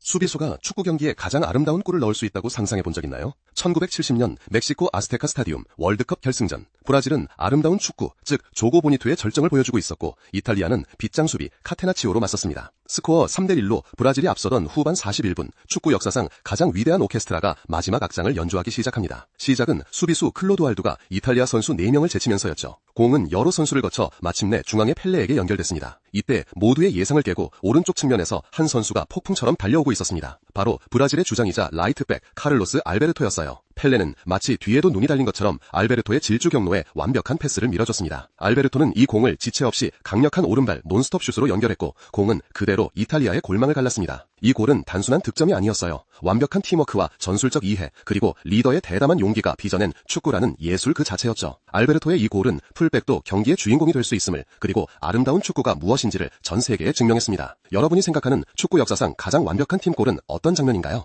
수비수가 축구 경기에 가장 아름다운 골을 넣을 수 있다고 상상해 본 적 있나요? 1970년 멕시코 아스테카 스타디움 월드컵 결승전. 브라질은 아름다운 축구, 즉 조고 보니투의 절정을 보여주고 있었고 이탈리아는 빗장 수비 카테나치오로 맞섰습니다. 스코어 3대 1로 브라질이 앞서던 후반 41분 축구 역사상 가장 위대한 오케스트라가 마지막 악장을 연주하기 시작합니다. 시작은 수비수 클로도알두가 이탈리아 선수 4명을 제치면서였죠. 공은 여러 선수를 거쳐 마침내 중앙의 펠레에게 연결됐습니다. 이때 모두의 예상을 깨고 오른쪽 측면에서 한 선수가 폭풍처럼 달려오고 있었습니다. 바로 브라질의 주장이자 라이트백 카를로스 알베르토였어요. 펠레는 마치 뒤에도 눈이 달린 것처럼 알베르토의 질주 경로에 완벽한 패스를 밀어줬습니다. 알베르토는 이 공을 지체 없이 강력한 오른발 논스톱 슛으로 연결했고 공은 그대로 이탈리아의 골망을 갈랐습니다. 이 골은 단순한 득점이 아니었어요. 완벽한 팀워크와 전술적 이해 그리고 리더의 대담한 용기가 빚어낸 축구라는 예술 그 자체였죠. 알베르토의 이 골은 풀백도 경기의 주인공이 될 수 있음을 그리고 아름다운 축구가 무엇인지를 전 세계에 증명했습니다. 여러분이 생각하는 축구 역사상 가장 완벽한 팀골은 어떤 장면인가요?